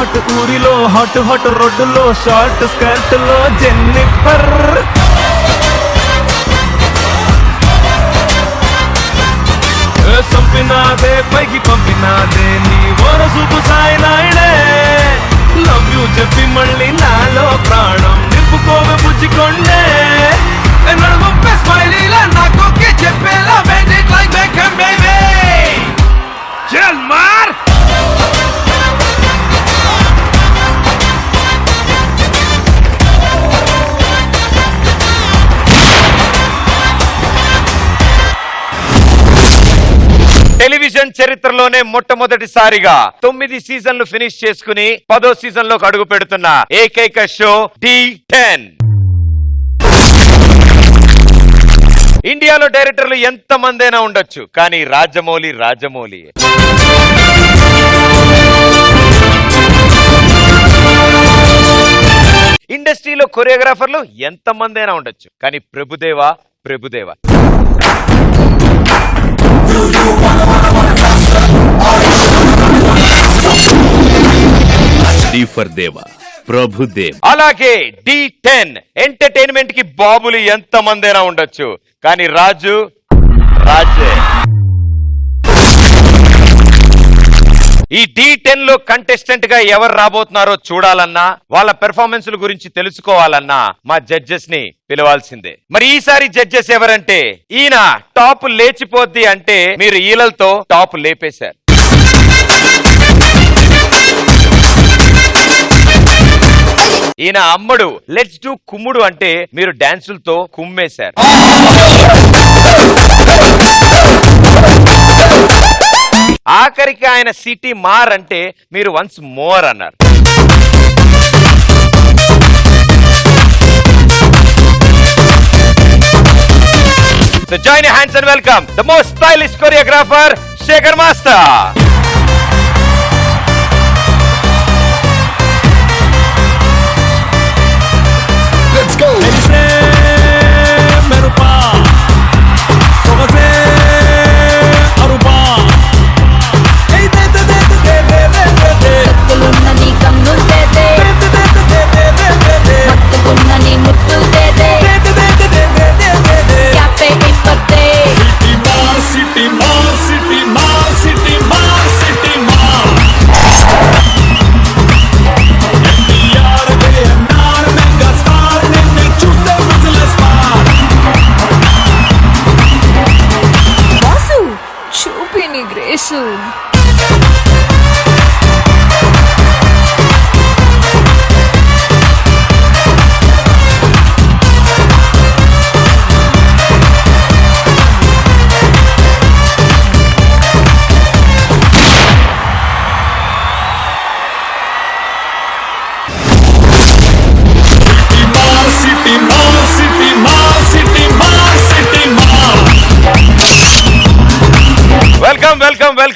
Hot ఊరిలో hot hot రోడ్డులో short స్కర్ట్లో జెన్నిఫర్ చంపినాదే పైకి పంపినాదే నీ ఓర వరసుపు సాయినాయుడే లవ్ యూ చెప్పి మళ్ళీ నాలో ప్రాణం నింపుకోవే పుచ్చుకొండే ఏ టెలివిజన్ చరిత్రలోనే మొట్టమొదటిసారిగా తొమ్మిది సీజన్లు ఫినిష్ చేసుకుని పదో సీజన్లోకి అడుగు పెడుతున్న ఏకైక షో డి టెన్. ఇండియాలో డైరెక్టర్లు ఎంత మందైనా ఉండొచ్చు కానీ రాజమౌళి రాజమౌళి ఇండస్ట్రీలో కొరియోగ్రాఫర్లు ఎంత మందైనా ఉండొచ్చు కానీ ప్రభుదేవా ప్రభుదేవా. ఫర్ దేవ ప్రభుదేవ్. అలాగే డి టెన్ ఎంటర్టైన్మెంట్కి బాబులు ఎంత మందైనా ఉండొచ్చు. కానీ రాజు రాజే. ఈ డి టెన్లో కంటెస్టెంట్గా ఎవరు రాబోతున్నారో చూడాలన్నా వాళ్ళ పెర్ఫార్మెన్స్ గురించి తెలుసుకోవాలన్నా మా జడ్జెస్ని పిలవాల్సిందే. మరి ఈసారి జడ్జెస్ ఎవరంటే ఈయన టాప్ లేచిపోద్ది అంటే మీరు ఈలలతో టాప్ లేపేశారు. ఈయన అమ్మడు లెట్స్ డూ కుమ్ముడు అంటే మీరు డాన్సులతో కుమ్మేశారు ఆఖరికి ఆయన సిటీ మార్ అంటే మీరు వన్స్ మోర్ అన్నారు So join your hands and welcome the most stylish choreographer, Shekhar Master.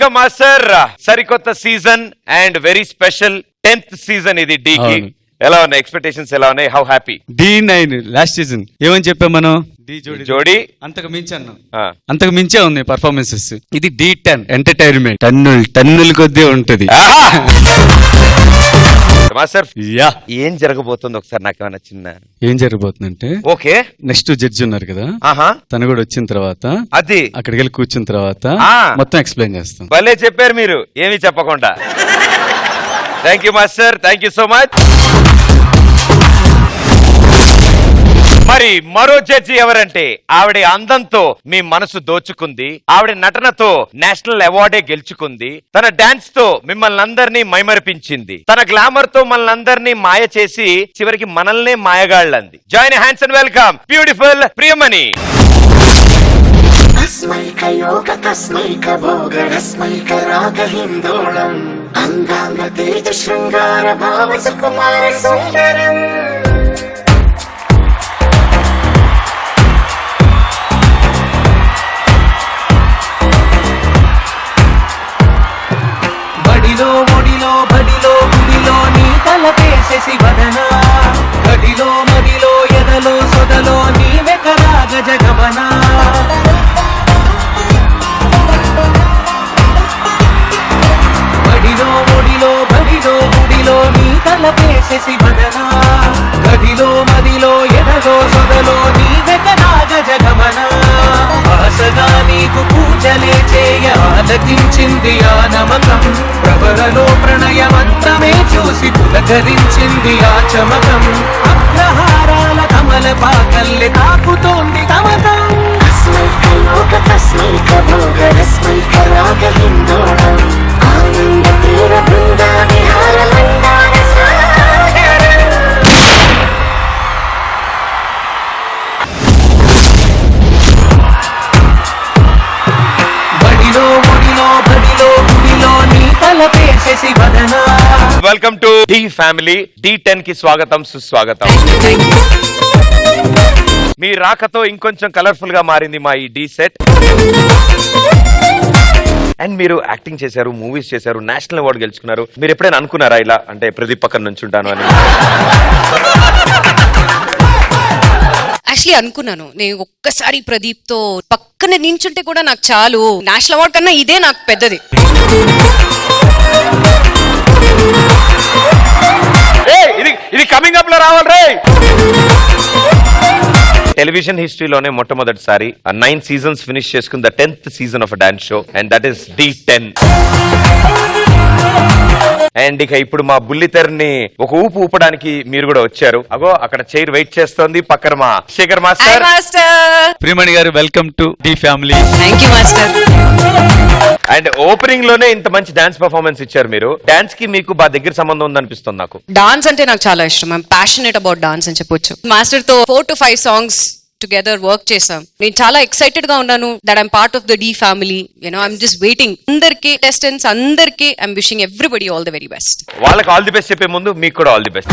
Welcome master సరికొత్త season and very special tenth season ఇది D కి. అవును. ఎలా ఉన్నాయి? ఎక్స్పెక్టేషన్స్ ఎలా ఉన్నాయి? How happy Dhee nine last season ఏమని చెప్పాం మనం? డి జోడి జోడీ. అంతకు మించి అన్నాం. అంతకు మించే ఉంది పర్ఫార్మెన్సెస్ ఇది డి టెన్ ఎంటర్టైన్మెంట్ టన్నులు టన్నుల కొద్దీ ఉంటది. Master yeah. ఏం జరగబోతుంది ఒకసారి నాకేమైనా చిన్న? ఏం జరగబోతుందంటే ఓకే. నెక్స్ట్ జడ్జి ఉన్నారు కదా ఆహా. తను కూడా వచ్చిన తర్వాత అది. అక్కడికి వెళ్ళి కూర్చున్న తర్వాత ఆ. మొత్తం ఎక్స్ప్లెయిన్ చేస్తాం. భలే చెప్పారు మీరు. ఏమీ చెప్పకుండా. Thank you master thank you so much మరి మరో జడ్జి ఎవరంటే ఆవిడ అందంతో మీ మనసు దోచుకుంది ఆవిడ నటనతో నేషనల్ అవార్డే గెలుచుకుంది తన డాన్స్తో మిమ్మల్ని అందరినీ మైమరిపించింది తన గ్లామర్తో మనల్ని అందరినీ మాయ చేసి చివరికి మనల్నే మాయగాళ్ళంది. Join hands and welcome beautiful Priyamani. అంగాంగ తేజ శృంగార భావ సుకుమార సుందరం. తలపేసే శివదన గదిలో మదిలో ఎదలో సొదలో నీవెక నాగ జగమన. ఆశగా నీకు పూజలే చేయ ఆలకించింది ఆ నమకం. ప్రబలలో ప్రణయమంతమే చూసి పులకరించింది ఆ చమకం. అగ్రహారాల కమల పాకల్లె తాకుతోంది కమకం అస్మైకల్ భోగ రస్మైక రాగ Hindolam. Welcome to Dhee family Dhee టెన్కి స్వాగతం సుస్వాగతం. మీ రాకతో ఇంకొంచెం కలర్ఫుల్గా మారింది మా ఈ డి సెట్. అండ్ మీరు యాక్టింగ్ చేశారు మూవీస్ చేశారు నేషనల్ అవార్డు గెలుచుకున్నారు. మీరు ఎప్పుడైనా అనుకున్నారా ఇలా? అంటే ప్రదీప్ పక్కన నుంచి ఉంటాను అని. యాక్చువల్లీ అనుకున్నాను. నేను ఒక్కసారి ప్రదీప్తో పక్కన నించుంటే కూడా నాకు చాలు. నేషనల్ అవార్డ్ కన్నా ఇదే నాకు పెద్దది. టెలివిజన్ హిస్టరీలోనే మొట్టమొదటిసారి నైన్ సీజన్స్ ఫినిష్ చేసుకున్న the tenth season of dance show and that is Dhee ten. And ఇక ఇప్పుడు మా బుల్లితెరని ఒక ఊపు ఊపడానికి మీరు కూడా వచ్చారు. అగో అక్కడ చైర్ వెయిట్ చేస్తోంది పక్కన మా శేఖర్ మాస్టర్. మాస్టర్. ప్రియమణి గారు welcome to Dhee family. Thank you master. And ఓపెనింగ్లోనే ఇంత మంచి డాన్స్ పర్ఫార్మెన్స్ ఇచ్చారు మీరు. డాన్స్కి మీకు బాగా దగ్గర సంబంధం ఉందనిపిస్తుంది నాకు. డాన్స్ అంటే నాకు చాలా ఇష్టం. ఐమ్ ప్యాషనెట్ అబౌట్ డాన్స్ అని చెప్పొచ్చు. మాస్టర్తో four to five songs together work చేసాం నేను చాలా ఎక్సైటెడ్గా ఉన్నాను that I'm part of the Dhee family you know I'm just waiting అందరికి టెస్టెన్స్ అందరికి I'm wishing everybody all the very best వాళ్ళకి ఆల్ ది బెస్ట్ చెప్పే ముందు మీకు కూడా ఆల్ ది బెస్ట్